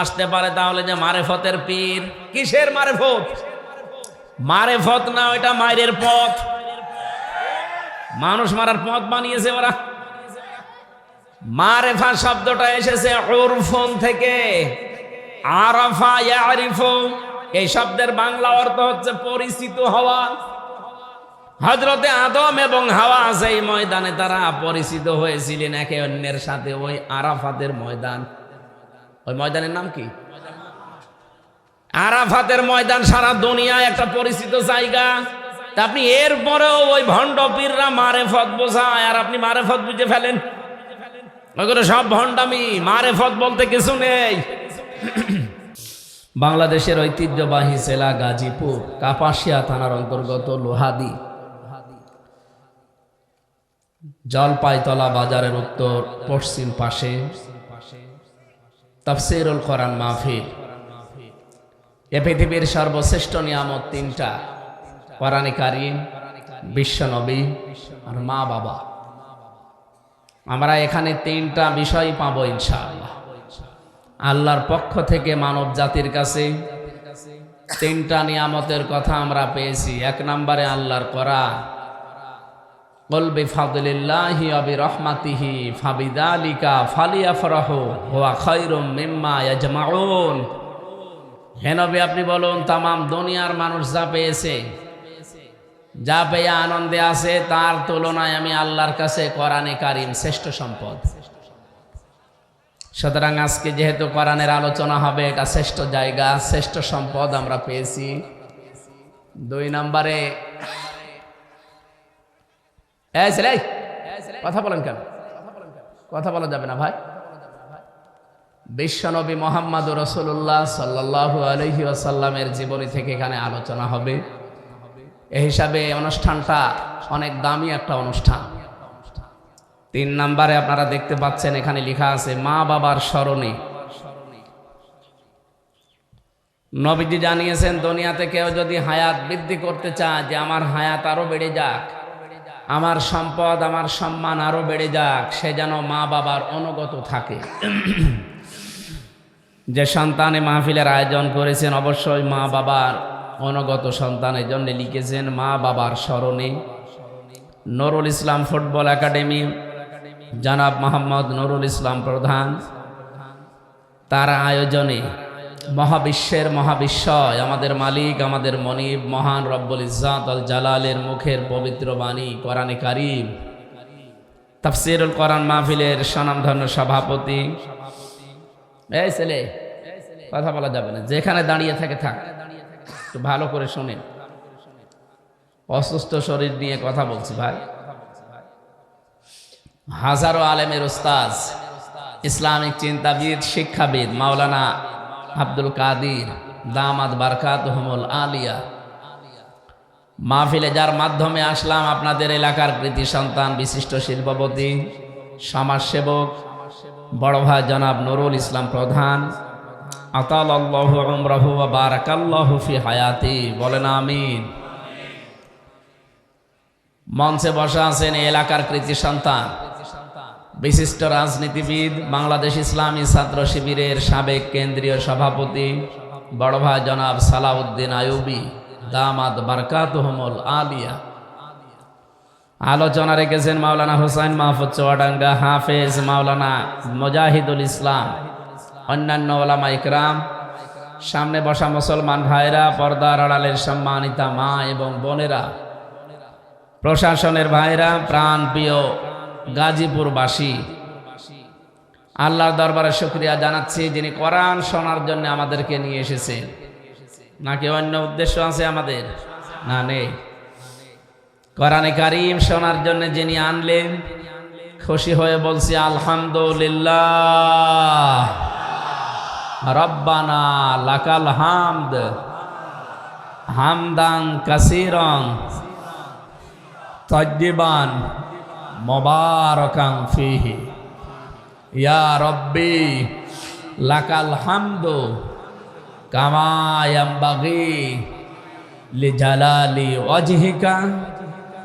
আসতে পারে তাহলে যে মারেফতের পীর। কিসের মারেফত? মারেফত না, ওইটা মায়ের পথ। মানুষ মারার পথ বানিয়েছে ওরা। মারেফা শব্দটা এসেছে উরফুন থেকে। আরাফা ইয়ারিফু। এই শব্দের বাংলা অর্থ হচ্ছে পরিচিত হওয়া। হজরতে আদম এবং হাওয়া সেই ময়দানে তারা পরিচিত হয়েছিলেন, একে অন্যের সাথে ওই আরাফাতের ময়দান। ওই ময়দানের নাম কি? আরাফাতের ময়দান সারা দুনিয়ায় একটা পরিচিত জায়গা। তা আপনি এরপরেও ওই ভণ্ড পীররা মারেফত বোঝায়, আর আপনি মারেফত বুঝে ফেলেন। ওইগুলো সব ভণ্ডামি, মারেফত বলতে কিছু নেই। বাংলাদেশের ঐতিহ্যবাহী জেলা গাজীপুর, কাপাসিয়া থানার অন্তর্গত লোহাদি। জলপাইতলা বাজারের উত্তর পশ্চিম পাশে তাফসিরুল কোরআন মাহফিল। এ পৃথিবীর সর্বশ্রেষ্ঠ নিয়ামত তিনটা। কোরআনে কারিম বিশ্বনবী আর মা বাবা। আমরা এখানে তিনটা বিষয় পাবো ইনশাআল্লাহ। আল্লাহর পক্ষ থেকে মানব জাতির কাছে তিনটা নিয়ামতের কথা আমরা পেয়েছি। এক নম্বরে আল্লাহর করা বলবে ফাদলিল্লাহি অবি রহমাতিহি ফাবিদালিকা ফালিয়া ফরাহ আপনি বলুন, তামাম দুনিয়ার মানুষ যা পেয়েছে, যা পেয়ে আনন্দে আছে, তার তুলনায় আমি আল্লাহর কাছে কোরআনে কারিম শ্রেষ্ঠ সম্পদ। সুতরাং আজকে যেহেতু কোরআনের আলোচনা হবে, এটা শ্রেষ্ঠ জায়গা, শ্রেষ্ঠ সম্পদ আমরা পেয়েছি। দুই নম্বরে এই ছেলে, কথা বলেন কেন? কথা বলা যাবে না ভাই। বিশ্বনবী মোহাম্মদ রসুল্লাহ সাল্লাহু আলহি আসাল্লামের জীবনী থেকে এখানে আলোচনা হবে। এ হিসাবে অনুষ্ঠানটা অনেক দামি একটা অনুষ্ঠান। তিন নম্বরে আপনারা দেখতে পাচ্ছেন এখানে লেখা আছে মা বাবার স্মরণে। নবীজি জানিয়েছেন দুনিয়াতে কেউ যদি হায়াত বৃদ্ধি করতে চায় যে আমার হায়াত আরও বেড়ে যাক আমার সম্পদ, আমার সম্মান আরও বেড়ে যাক, সে যেন মা বাবার অনুগত থাকে। যে সন্তানে মাহফিলের আয়োজন করেছেন, অবশ্যই মা বাবার অনুগত সন্তানের জন্য লিখেছেন, মা বাবার স্মরণে। নরুল ইসলাম ফুটবল একাডেমি, জানাব মোহাম্মদ নরুল ইসলাম প্রধান। তার আয়োজনে মহাবিশ্বের মহাবিশ্বয়, আমাদের মালিক, আমাদের মনিব, মহান রব্বুল ইজাত আল জালালের মুখের পবিত্র বাণী কোরআনে কারিম। তাফসিরুল কোরআন মাহফিলের স্বনামধন্য সভাপতি। এই ছেলে, কথা বলা যাবে না, যেখানে দাঁড়িয়ে থাকে থাক, একটু ভালো করে শোনেন। অসুস্থ শরীর নিয়ে কথা বলছি ভাই। হাজারো আলেমের উস্তাজ ইসলামিক চিন্তাবিদ, শিক্ষাবিদ, মাওলানা আব্দুল কাদির দামাদ বারকাত আলিয়া। মাহফিলে যার মাধ্যমে আসলাম আপনাদের এলাকার কৃতি সন্তান, বিশিষ্ট শিল্পপতি, সমাজসেবক, বড় ভাই জনাব নুরুল ইসলাম প্রধান। আতাল আল্লাহ আমরাহু হায়াতি, বলেন আমিন। মঞ্চে বসা আছেন এলাকার কৃতি সন্তান। বিশিষ্ট রাজনীতিবিদ, বাংলাদেশ ইসলামী ছাত্র শিবিরের সাবেক কেন্দ্রীয় সভাপতি, বড় ভাই জনাব সালাউদ্দিন আয়ুবি দামাদ বারকাতহমল আলিয়া। আলোচনা রেখেছেন মাওলানা হোসাইন মাহফুজ চুয়াডাঙ্গা হাফেজ মাওলানা মুজাহিদুল ইসলাম, অন্যান্য ওলামা ইকরাম, সামনে বসা মুসলমান ভাইরা, পর্দার আড়ালের সম্মানিতা মা এবং বোনেরা, প্রশাসনের ভাইরা প্রাণ প্রিয় গাজীপুরবাসী। আল্লাহর দরবারে শুক্রিয়া জানাচ্ছি যিনি কোরআন শোনার জন্য আমাদেরকে নিয়ে এসেছেন। নাকি অন্য উদ্দেশ্য আছে আমাদের? না, নেই। কোরআনে কারিম শোনার জন্য যিনি আনলেন, খুশি হয়ে বলছি, আলহামদুলিল্লাহ। রব্বানা লাকাল হামদ, হামদান কাসিরং তজ্জিবান। মোবারকাং ফিহি। ইয়া রব্বি, লাকাল হামদু কামায়াম্বাগি লিজালালি ওয়াজহিকা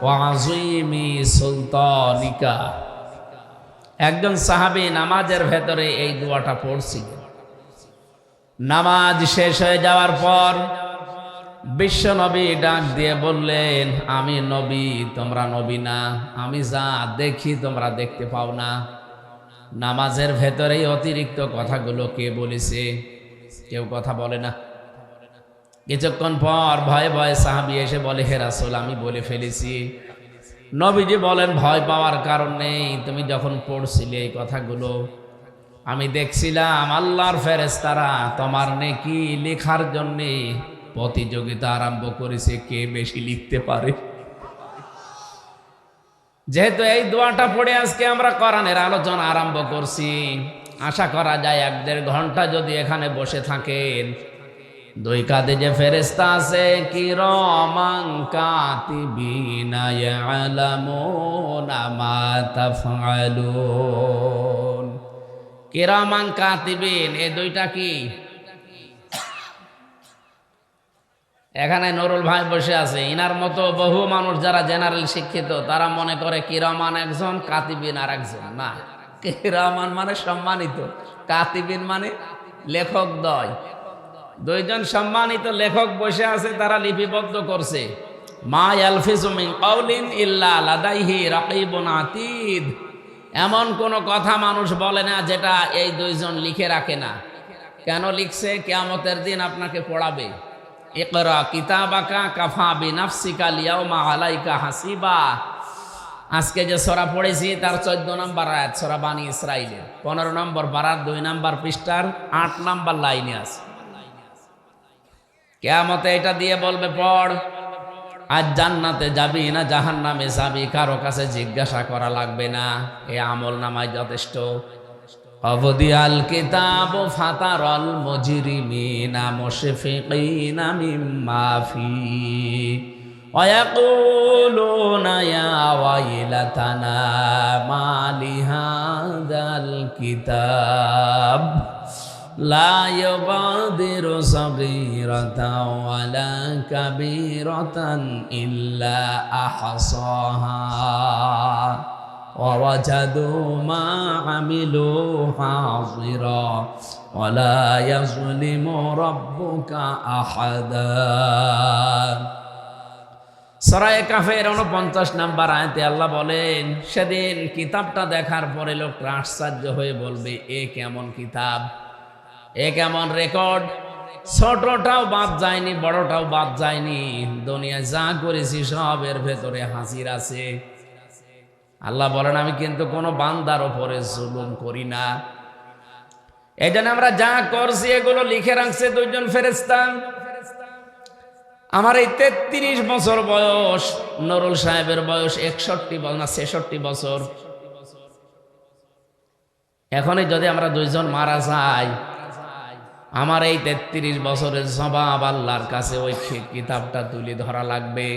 ওয়া আযীমি সুলতানিকা। একজন সাহাবী নামাজের ভেতরে এই দোয়াটা পড়ছিলেন। নামাজ শেষ হয়ে যাওয়ার পর বিশ্ব নবী ডাক দিয়ে বললেন, আমি নবী, তোমরা নবী না। আমি যা দেখি তোমরা দেখতে পাও না। নামাজের ভেতরেই অতিরিক্ত কথাগুলো কে বলেছে? কেউ কথা বলে না। কিছুক্ষণ পর ভয়ে ভয়ে সাহাবি এসে বলে, হে রাসূল, আমি বলে ফেলেছি। নবীজি বলেন, ভয় পাওয়ার কারণ নেই। তুমি যখন পড়ছিলে এই কথাগুলো, আমি দেখছিলাম আল্লাহর ফেরেস্তারা তোমার নেকি লেখার জন্যে প্রতিযোগিতা আরম্ভ করেছে, কে বেশি লিখতে পারে? যেহেতু এই দোয়াটা পড়ে আজকে আমরা কোরআনের আলোচনা আরম্ভ করছি, আশা করা যায় এক দেড় ঘণ্টা যদি এখানে বসে থাকেন, দুই কাঁধে যে ফেরেস্তা আছে কি রমাং মা তাফআলুন। কিরামান কাতিবিন এই দুইটা কি? এখানে নুরুল ভাই বসে আছে। ইনার মতো বহু মানুষ যারা জেনারেল শিক্ষিত, তারা মনে করে কিরমান একজন, কাতিবিন আর একজন। না, কিরমান মানে সম্মানিত, কাতিবিন মানে লেখক দয়। দুইজন সম্মানিত লেখক বসে আছে, তারা লিপিবদ্ধ করছে। মা মিন এমন কোন কথা মানুষ বলে না যেটা এই দুইজন লিখে রাখে না। কেন লিখছে? কেয়ামতের দিন আপনাকে পড়াবে। ইকরা কিতাবাকা কাফা বিনাফসিকা হাসিবা। আজকে যে সরা পড়েছি, তার চোদ্দ নম্বর আয়াত, সরা বানী ইসরাইলের পনেরো নম্বর দুই নম্বর পৃষ্ঠার আট নম্বর লাইনে আছে। কেয়ামতে এটা দিয়ে বলবে, পড়। আজ জান্নাতে যাবি না জাহান নামে যাবি, কারও কাছে জিজ্ঞাসা করা লাগবে না। এ আমল নামায় যথেষ্ট। অবদিয়াল কিতাব ফাতারল মজরিমিনা মুশফিকিনা মিম্মা ফি। ওয়ায়াকুলুনা ইয়া ওয়াইলাতানা, মা লিহাদাল কিতাব। লা ইউবাদিরু সাগীরাতাও ওয়ালা কাবীরাতান ইল্লা আহসাহা। ووجدوا ما عملوا حاضرا ولا يظلم ربك أحدا সরায় কাফের উনপঞ্চাশ নাম্বার আয়তে আল্লাহ বলেন সেদিন কিতাবটা দেখার পরে লোকটা আশ্চর্য হয়ে বলবে এ কেমন কিতাব এ কেমন রেকর্ড ছোটটাও বাদ যায়নি বড়টাও বাদ যায়নি দুনিয়ায় যা করেছি সবের ভেতরে হাসির আছে আল্লাহ বলেন, আমি কিন্তু কোনো বান্দার ওপরে জুলুম করি না। এই আমরা যা করছি, এগুলো লিখে রাখছে দুইজন ফেরেস্তা আমার এই তেত্রিশ বছর বয়স, নরুল সাহেবের বয়স একষট্টি না, ছেষট্টি বছর। এখনই যদি আমরা দুইজন মারা যাই, আমার এই তেত্রিশ বছরের জবাব আল্লাহর কাছে, ওই কিতাবটা তুলে ধরা লাগবে।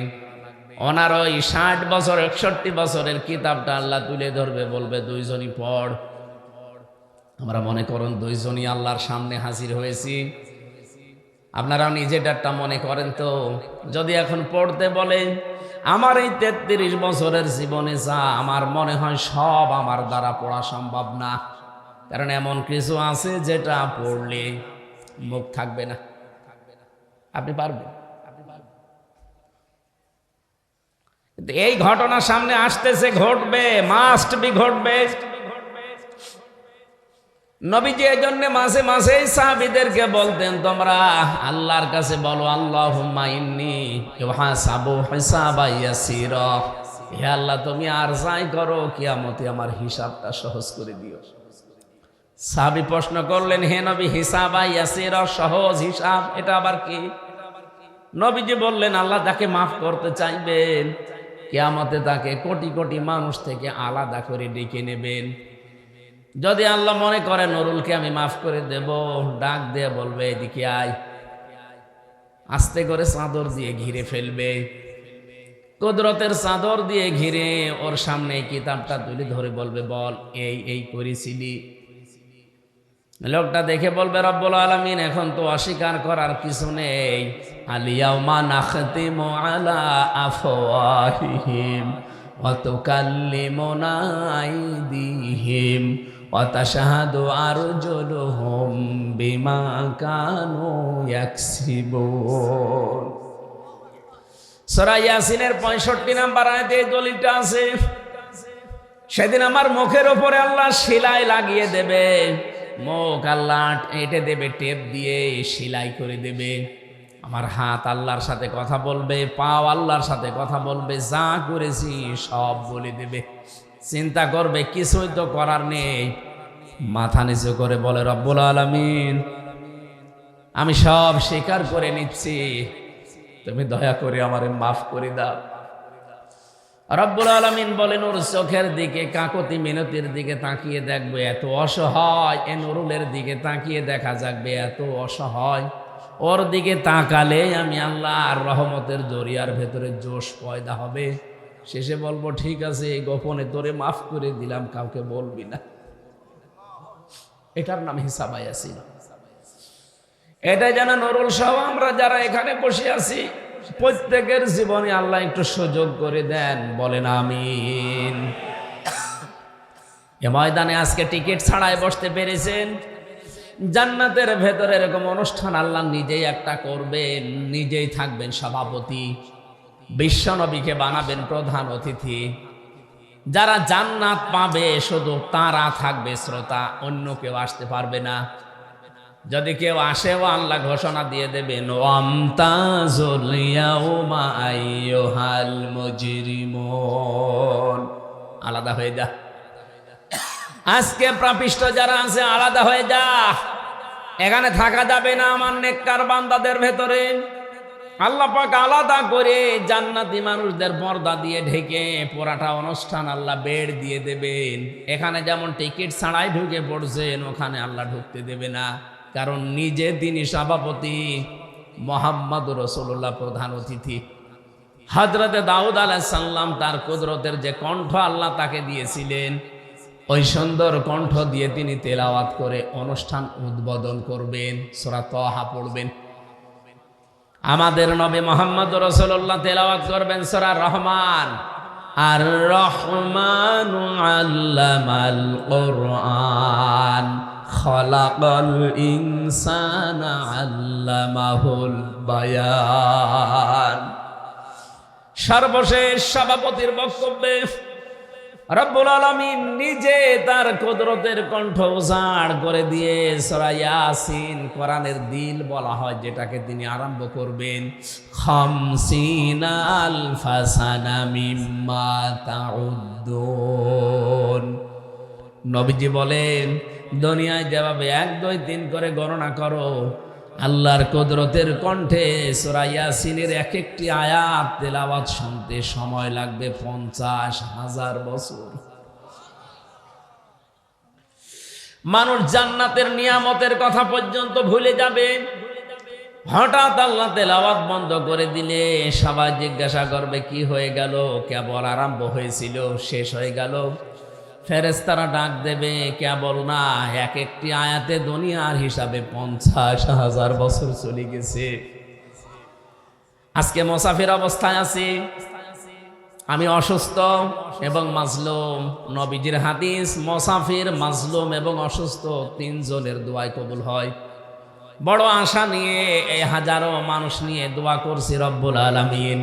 ওনার ওই ষাট বছর, একষট্টি বছরের কিতাবটা আল্লাহ তুলে ধরবে, বলবে, দুইজনই পড়। আমরা মনে করুন, দুইজনই আল্লাহর সামনে হাজির হয়েছি। আপনারা নিজেটারটা মনে করেন তো? যদি এখন পড়তে বলে, আমার এই তেত্রিশ বছরের জীবনে যা আমার মনে হয় সব আমার দ্বারা পড়া সম্ভব না। কারণ এমন কিছু আছে যেটা পড়লে মুখ থাকবে না। আপনি পারবেন কিন্তু এই ঘটনা সামনে আসতেছে, ঘটবে মাস্ট বি ঘটবে। নবীজি এই জন্য মাসে মাসে সাহাবিদেরকে বলতেন, তোমরা আল্লাহর কাছে বলো আল্লাহ হে আল্লাহ, তুমি আর যাই করো, কিয়ামতে আমার হিসাবটা সহজ করে দিও। সাহাবি প্রশ্ন করলেন, হে নবী, হিসাবা ইয়াসিরা সহজ হিসাব, এটা আবার কি? নবীজি বললেন, আল্লাহ তাকে মাফ করতে চাইবেন কেয়ামতে তাকে কোটি কোটি মানুষ থেকে আলাদা করে ডেকে নেবেন। যদি আল্লাহ মনে করে, নরুলকে আমি মাফ করে দেব, ডাক দিয়ে বলবে, এদিকে আয়। আস্তে করে চাদর দিয়ে ঘিরে ফেলবে। কুদরতের চাদর দিয়ে ঘিরে ওর সামনে কিতাবটা তুলে ধরে বলবে, বল, এই এই করেছিলি। লোকটা দেখে বলবে, রব্বুল আলমিন, এখন তো অস্বীকার করার কিছু নেই। আলিয়াউমা নাখতিমু আলা আফওয়াহিহিম ওয়া তুকাল্লিমুনা আইদিহিম وتشهد أرجلهم بما كانوا يكسبون সূরা ইয়াসিনের 65 নাম্বার আয়াতে এই দলিলটা আছে সেদিন আমার মুখের ওপরে আল্লাহ সেলাই লাগিয়ে দেবে মুখ আল্লাহ এঁটে দেবে টেপ দিয়ে সেলাই করে দেবে আমার হাত আল্লাহর সাথে কথা বলবে, পাও আল্লাহর সাথে কথা বলবে, যা করেছি সব বলে দেবে। চিন্তা করবে, কিছুই তো করার নেই। মাথা নিচু করে বলে, রব্বুল আলমিন, আমি সব স্বীকার করে নিচ্ছি। তুমি দয়া করে আমারে মাফ করে দাও। রব্বুল আলমিন বলেন ওর চোখের দিকে, কাকতি মিনতির দিকে তাকিয়ে দেখবে, এত অসহায়। এ নুরুলের দিকে তাকিয়ে দেখা যাবে এত অসহায়। ওর দিকে তাকালে আমি আল্লাহ আর রহমতের জরিয়ার ভেতরে জোশ পয়দা হবে। শেষে বলব, ঠিক আছে, এই গোপনে তোরে মাফ করে দিলাম, কাউকে বলবি না। এটার নাম হিসাবাই আসিল এটা যেন নরুল সহ আমরা যারা এখানে বসে আছি, প্রত্যেকের জীবনে আল্লাহ একটু সুযোগ করে দেন, বলেন আমিন। এ ময়দানে আজকে টিকিট ছাড়াই বসতে পেরেছেন? জান্নাতের ভেতরে এরকম অনুষ্ঠান আল্লাহ নিজেই একটা করবেন, নিজেই থাকবেন সভাপতি। বিশ্বনবীকে বানাবেন প্রধান অতিথি। যারা জান্নাত পাবে শুধু তারা থাকবে শ্রোতা, অন্য কেউ আসতে পারবে না। যদি কেউ আসেও আল্লাহ ঘোষণা দিয়ে দেবেন আলাদা হয়ে যা। আজকে প্রাপিষ্ট যারা আছে, আলাদা হয়ে যা। এখানে থাকা যাবে না আমার নেককার বান্দাদের ভেতরে। আল্লাহ পাক আলাদা করে জান্নাতি মানুষদের পর্দা দিয়ে ঢেকে পোড়াটা অনুষ্ঠান আল্লাহ বেড দিয়ে দেবেন। এখানে যেমন টিকিট ছাড়াই ঢুকে পড়ছেন, ওখানে আল্লাহ ঢুকতে দেবে না। কারণ নিজে তিনি সভাপতি, মোহাম্মদ রসুল্লাহ প্রধান অতিথি। হজরতে দাউদ আলাহ সাল্লাম তার কুদরতের যে কণ্ঠ আল্লাহ তাকে দিয়েছিলেন ওই সুন্দর কণ্ঠ দিয়ে তিনি তেলাওয়াত করে অনুষ্ঠান উদ্বোধন করবেন, সোরা তহা পড়বেন। আমাদের নবী মোহাম্মদ রসুল্লাহ তেলাওয়াত করবেন সোরা রহমান। আর রহমান আল্লামাল কোরআন। খলাকল ইনসান আল্লামাহুল বায়ান। সর্বশেষ সভাপতির বক্তব্যে রব্বুল আলমিন নিজে তার কুদরতের কণ্ঠ উজাড় করে দিয়ে সরাইয়াসিন কোরআনের দিল বলা হয়, যেটাকে তিনি আরম্ভ করবেন, খামসিনাল ফাসানা মিম্মা তাউদ্দুন। নবীজি বলেন, দুনিয়ায় যেভাবে এক দুই তিন করে গণনা করো আল্লাহর কুদরতের কণ্ঠে সুরাইয়াসিনের এক একটি আয়াত তেলাওয়াত শুনতে সময় লাগবে পঞ্চাশ হাজার বছর। মানুষ জান্নাতের নিয়ামতের কথা পর্যন্ত ভুলে যাবে। হঠাৎ আল্লাহ তেলাওয়াত বন্ধ করে দিলে সবাই জিজ্ঞাসা করবে, কি হয়ে গেল? কেবল আরম্ভ হয়েছিল, শেষ হয়ে গেল? ফেরেস্তারা ডাক দেবে কেবল না, এক একটি আয়াতে দুনিয়ার হিসাবে পঞ্চাশ হাজার বছর চলে গেছে। আজকে মোসাফির অবস্থায় আছি। আমি অসুস্থ এবং মাজলুম, নবীজির হাদিস, মোসাফির, মাজলুম এবং অসুস্থ, তিনজনের দোয়ায় কবুল হয়। বড় আশা নিয়ে, এই হাজারো মানুষ নিয়ে দোয়া করছি রব্বুল আলমিন।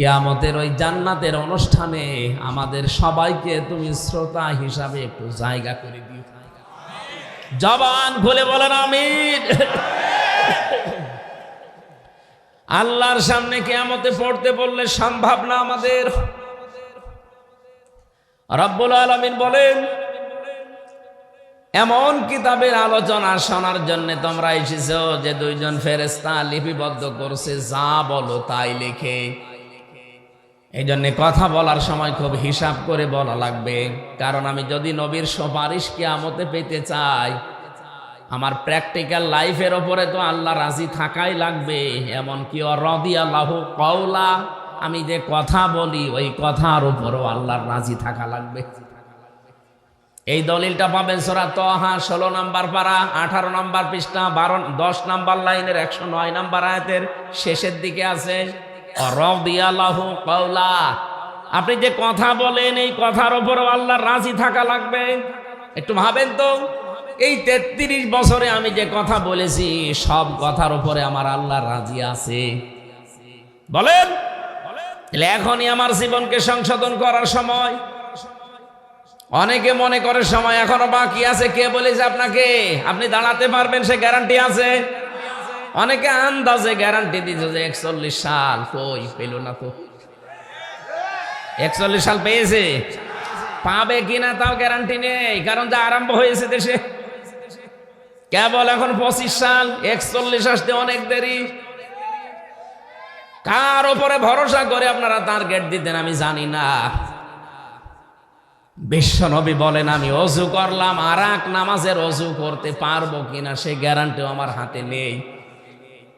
কেয়ামতের ওই জান্নাতের অনুষ্ঠানে আমাদের সবাইকে তুমি শ্রোতা হিসাবে একটু জায়গা করে দিও। জবান খুলে বলেন, আমিন। আল্লাহর সামনে কেয়ামতে পড়তে বললে সম্ভব না আমাদের। রব্বুল আলমিন বলেন, এমন কিতাবের আলোচনা শোনার জন্য তোমরা এসেছ যে দুইজন ফেরেস্তা লিপিবদ্ধ করছে, যা বলো তাই লিখে। এই জন্যে কথা বলার সময় খুব হিসাব করে বলা লাগবে। কারণ আমি যদি নবীর সুপারিশ আমতে পেতে চাই, আমার প্র্যাকটিক্যাল লাইফের ওপরে তো আল্লাহ রাজি থাকাই লাগবে। এমন কি রদি আল্লাহ কওলা, আমি যে কথা বলি, ওই কথার উপরও আল্লাহর রাজি থাকা লাগবে। এই দলিলটা পাবেন সোরা তহা, ষোলো নাম্বার পারা, আঠারো নাম্বার পৃষ্ঠা, বারো, দশ নাম্বার লাইনের, একশো নয় নাম্বার আয়াতের শেষের দিকে আছে। আপনি যে কথা বলেন, এই কথার ওপরও আল্লাহ রাজি থাকা লাগবে? একটু ভাবেন তো। এই তেত্রিশ বছরে আমি যে কথা বলেছি, সব কথার উপরে আমার আল্লাহ রাজি আছে। বলেন? তাহলে এখনই আমার জীবনকে সংশোধন করার সময়। অনেকে মনে করে সময় এখনও বাকি আছে, কে বলেছে আপনাকে? আপনি দাঁড়াতে পারবেন, সে গ্যারান্টি আছে। অনেকে আন্দাজে গ্যারান্টি দিচ্ছে যে একচল্লিশ সাল, কই পেল না তো? একচল্লিশ সাল পেয়েছে? পাবে কিনা তাও গ্যারান্টি নেই, কারণ যা আরম্ভ হয়েছে দেশে। কেবল এখন পঁচিশ সাল, একচল্লিশ আসতে অনেক দেরি। কার ওপরে ভরসা করে আপনারা তার গেট দিতেন আমি জানি না। বিশ্বনবী বলেন, আমি অজু করলাম আর নামাজের অজু করতে পারব কিনা, সে গ্যারান্টিও আমার হাতে নেই।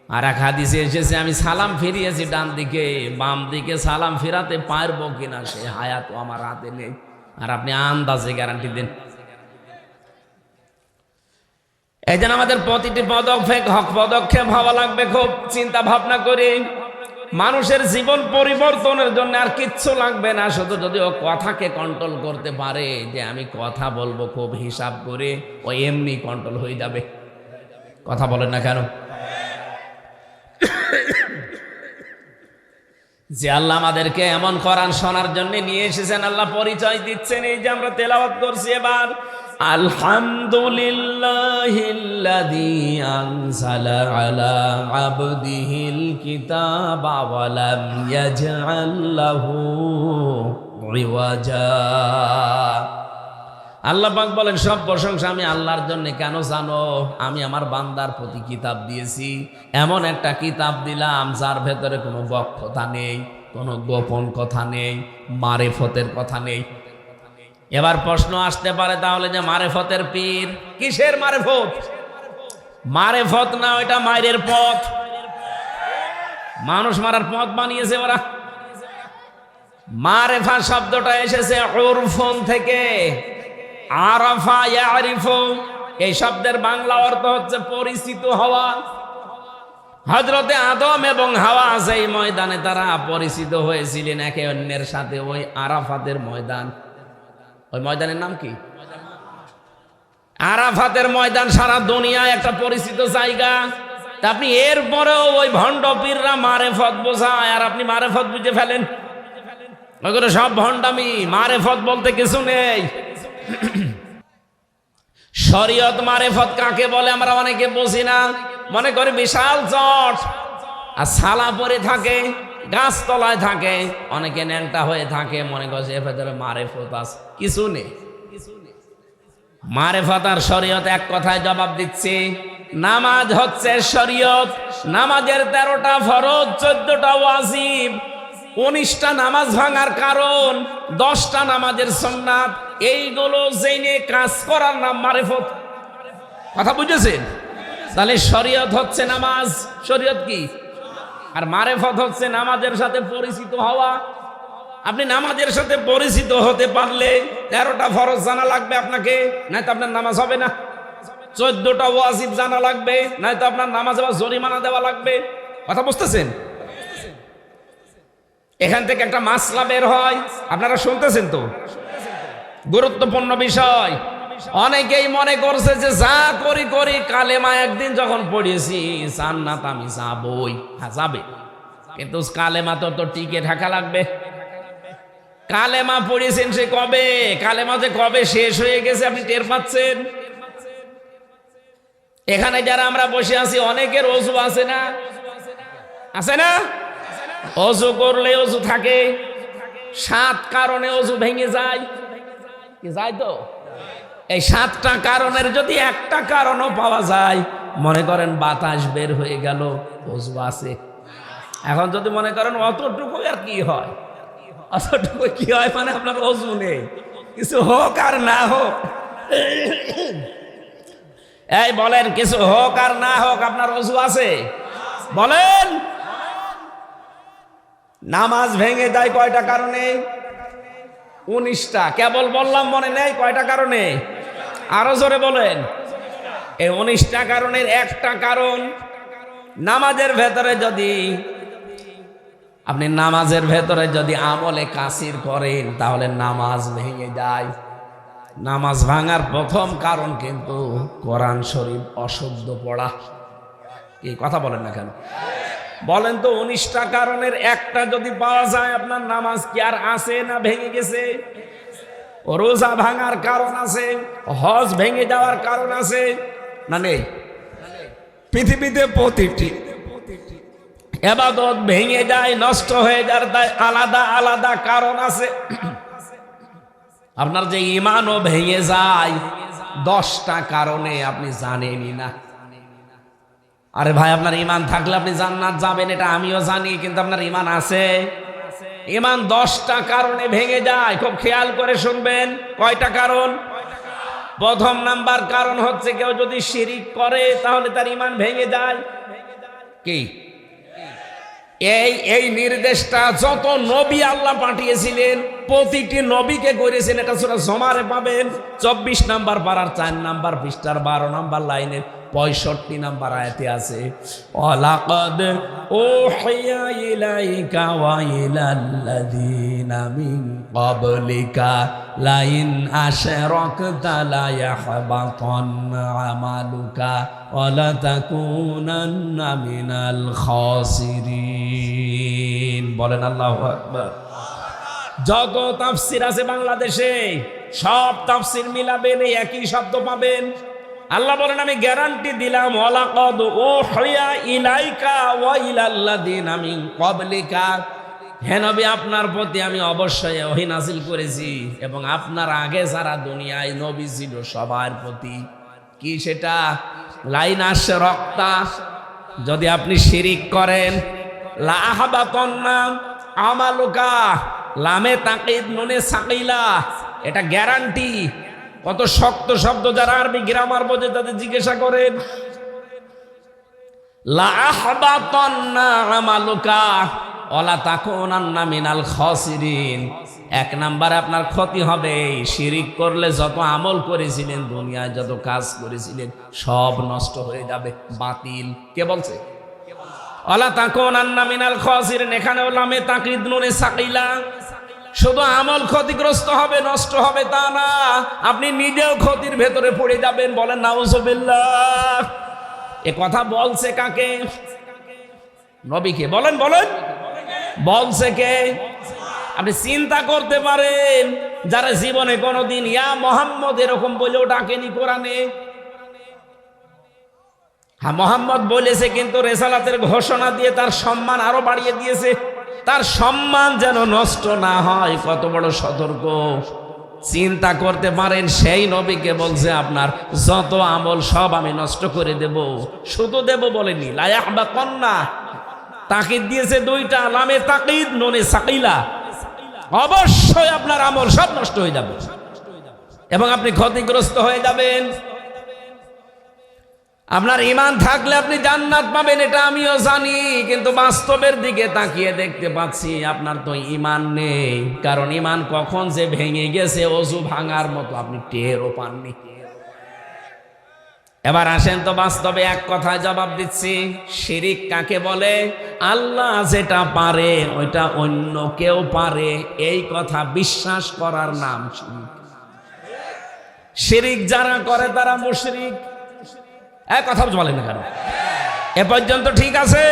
আর এক হাদিসে এসেছে, আমি সালাম ফিরিয়েছি ডান দিকে, বাম দিকে সালাম ফিরাতে পারব কিনা সে হায়াতও আমার হাতে নেই। আর আপনি আন্দাজে গ্যারান্টি দেন। এই জন্য আমাদের প্রতিটি পদক্ষেপ, হক পদক্ষেপ হওয়া লাগবে খুব চিন্তা ভাবনা করে। মানুষের জীবন পরিবর্তনের জন্য আর কিচ্ছু লাগবে না, শুধু যদি ও কথাকে কন্ট্রোল করতে পারে, যে আমি কথা বলব খুব হিসাব করে, ও এমনি কন্ট্রোল হয়ে যাবে। কথা বলেন না কেন? যে আল্লাহ আমাদেরকে এমন কোরআন শোনার জন্য নিয়ে এসেছেন, আল্লাহ পরিচয় দিচ্ছেন এই যে আমরা তেলাওয়াত করছি এবার। আলহামদুলিল্লাহিল্লাযী আনজালা আল্লাহ পাক বলেন, সব প্রশংসা আমি আল্লাহর জন্য। কেন জানো? আমি আমার বান্দার প্রতি কিতাব দিয়েছি। এমন একটা কিতাব দিলাম, যার ভেতরে কোনো বক্ষতা নেই, কোনো গোপন কথা নেই, মারেফতের কথা নেই। এবার প্রশ্ন আসতে পারে তাহলে যে মারেফতের পীর কিসের মারেফত? মারেফত না ওইটা মায়ের পথ। মানুষ মারার পথ বানিয়েছে ওরা। মারেফা শব্দটা এসেছে ওরফোন থেকে। আরাফা ইয়ারিফু, এই শব্দের বাংলা অর্থ হচ্ছে পরিচিত হওয়া। হজরতে আদম এবং হাওয়া সেই ময়দানে তারা পরিচিত হয়েছিলেন, একে অন্যের সাথে ওই আরাফাতের ময়দান। ওই ময়দানের নাম কি? আরাফাতের ময়দান সারা দুনিয়ায় একটা পরিচিত জায়গা। তা আপনি এরপরেও ওই ভণ্ড পীররা মারেফত বোঝায়, আর আপনি মারেফত বুঝে ফেলেন। ওইগুলো সব ভণ্ডামি, মারেফত বলতে কিছু নেই। শরীয়ত মারেফত কাকে বলে আমরা অনেকে বুঝি না। মনে করি বিশাল চট আর সালা পরে থাকে, গাছতলায় থাকে, অনেকে ন্যাংটা হয়ে থাকে, মনে করছে এর ভেতরে মারেফত আছে। কিছু নেই। মারেফত আর শরীয়ত এক কথায় জবাব দিচ্ছি, নামাজ হচ্ছে শরীয়ত। নামাজের তেরোটা ফরজ, চোদ্দটা ওয়াজিব। উনিশটা নামাজ ভাঙার কারণ, দশটা নামাজের সন্ন্যাত এইগুলো জেনে কাজ করার নাম মারেফত। কথা বুঝেছেন? তাহলে শরীয়ত হচ্ছে নামাজ। শরীয়ত কি? আর মারেফত হচ্ছে নামাজের সাথে পরিচিত হওয়া। আপনি নামাজের সাথে পরিচিত হতে পারলে তেরোটা ফরজ জানা লাগবে আপনাকে, নাই তো আপনার নামাজ হবে না। চোদ্দটা ওয়াজিব জানা লাগবে, নাই তো আপনার নামাজ আবার জরিমানা দেওয়া লাগবে। কথা বুঝতেছেন? এখান থেকে একটা মাসলা বের হয়। আপনারা শুনতেছেন তো? গুরুত্বপূর্ণ বিষয়। অনেকেই মনে করছে যে যা করি করি, কালেমা একদিন যখন পড়িয়েছি জান্নাত আমি যাবই হ্যাঁ যাবে। কিন্তু কালেমা তো তো টিকে থাকা লাগবে। কালেমা পড়িয়েছেন সে কবে? কালেমা যে কবে শেষ হয়ে গেছে আপনি টের পাচ্ছেন? এখানে যারা আমরা বসে আছি, অনেকের অজু আছে না? আছে না? অজু করলে অজু থাকে। সাত কারণে অজু ভেঙে যায়। কি যায় তো? এই সাতটা কারণের যদি একটা কারণও পাওয়া যায়, মনে করেন বাতাস বের হয়ে গেল অজু আছে। এখন যদি মনে করেন অতটুকু আর কি হয়? অতটুকু কি হয় মানে আপনার অজু নেই। কিছু হোক আর না হোক। এই বলেন, কিছু হোক আর না হোক, আপনার অজু আছে? বলেন। নামাজ ভেঙে দেয় কয়টা কারণে? উনিশটা। কেবল বললাম মনে নেই, কয়টা কারণে? আরও জোরে বলেন। এই উনিশটা কারণের একটা কারণ, নামাজের ভেতরে যদি, আপনি নামাজের ভেতরে যদি আমলে কাসির করেন, তাহলে নামাজ ভেঙে যায়। নামাজ ভাঙার প্রথম কারণ কিন্তু কোরআন শরীফ অশুদ্ধ পড়া। এই কথা বলেন না কেন? বলেন তো উনিশটা কারণের একটা যদি পাওয়া যায়, আপনার নামাজ কি আর আছে না ভেঙে গেছে? রোজা ভাঙার কারণ আছে, হজ ভেঙে যাওয়ার কারণ আছে না নেই? পৃথিবীতে প্রতিটি এবাদত ভেঙে যায়, নষ্ট হয়ে যায় তাই আলাদা আলাদা কারণ আছে। আপনার যে ইমানও ভেঙে যায়, দশটা কারণে আপনি জানেনই না। আরে ভাই, আপনার ইমান থাকলে আপনি জান্নাত যাবেন, এটা আমিও জানি, কিন্তু আপনার ইমান আছে। ইমান দশটা কারণে ভেঙে যায়, খুব খেয়াল করে শুনবেন। কয়টা কারণ? প্রথম নাম্বার কারণ হচ্ছে কেউ যদি শিরিক করে, তাহলে তার ইমান ভেঙে যায়। কি? এই এই নির্দেশটা যত নবী আল্লাহ পাঠিয়েছিলেন প্রতিটি নবীকে করেছেন এটা সুরা জমারে পাবেন। চব্বিশ নাম্বার পাড়ার, চার নাম্বার পৃষ্ঠার, বারো নাম্বার লাইনের, পঁয়ষট্টি নাম্বার আয়াতে আছে, অলাকদ ও লাইন আশরাকতা লা আমালুকা, ওয়া বলেন আল্লাহু যত তাফসির আছে বাংলাদেশে, সব তাফসির মিলাবেন এই একই শব্দ পাবেন। আল্লাহ বলেন, আমি গ্যারান্টি দিলাম, ওয়ালাকাদ উহিয়া ইলাইকা ওয়া ইলাল্লাযিনা মিন ক্বাবলিকা। হে নবী, আপনার প্রতি আমি অবশ্যই ওহী নাজিল করেছি, এবং আপনার আগে যারা দুনিয়ায় নবী ছিল সবার প্রতি। কি সেটা? লাইন আসছে রক্তা। যদি আপনি শিরিক করেন লাহাবাতন্না আমালুকা। লামে তাকিদ, নুনে সাকিলা। এটা গ্যারান্টি। কত শক্ত শব্দ যারা আরবি গ্রামার বোঝে, তাদের জিজ্ঞাসা করেন। এক নাম্বারে আপনার ক্ষতি হবে। শিরিক করলে যত আমল করেছিলেন, দুনিয়ায় যত কাজ করেছিলেন, সব নষ্ট হয়ে যাবে, বাতিল। কে বলছে? অলা তাকুন আন্না মিনাল খসিরিন এখানে লামে তাকিদ নুনে সাকিলা। শুধু আমল ক্ষতিগ্রস্ত হবে, নষ্ট হবে তা না, আপনি নিজেও ক্ষতির ভেতরে পড়ে যাবেন, বলেন নাউজুবিল্লাহ। এ কথা বলছে কাকে? নবীকে, বলেন বলেন। বলছে কে? আপনি চিন্তা করতে পারেন, যারা জীবনে কোনোদিন, ইয়া মোহাম্মদ এরকম বলেও ডাকেনি কোরআনে। হ্যাঁ মোহাম্মদ বলেছে কিন্তু রেসালাতের ঘোষণা দিয়ে তার সম্মান আরও বাড়িয়ে দিয়েছে। তার সম্মান যেন নষ্ট না হয়, কত বড় সতর্ক। চিন্তা করতে পারেন, সেই নবীকে বলছে, আপনার যত আমল সব আমি নষ্ট করে দেব, শুধু দেব বলেনি। লায়াহ বা কন্যা তাকিদ দিয়েছে দুইটা, লামে তাকিদ, ননে সাকিলা। অবশ্যই আপনার আমল সব নষ্ট হয়ে যাবে। এবং আপনি ক্ষতিগ্রস্ত হয়ে যাবেন। আপনার ইমান থাকলে আপনি জান্নাত পাবেন, এটা আমিও জানি, কিন্তু বাস্তবের দিকে তাকিয়ে দেখতে পাচ্ছি আপনার তো ইমান নেই। কারণ ইমান কখন যে ভেঙে গেছে, অজু ভাঙার মতো আপনি টেরও পাননি। এবার আসেন তো বাস্তবে এক কথায় জবাব দিচ্ছি, শিরিক কাকে বলে? আল্লাহ যেটা পারে, ওইটা অন্য কেউ পারে, এই কথা বিশ্বাস করার নাম শিরিক। শিরিক যারা করে তারা মুশরিক। এক কথা বলেন না কেন? এ পর্যন্ত ঠিক আছে?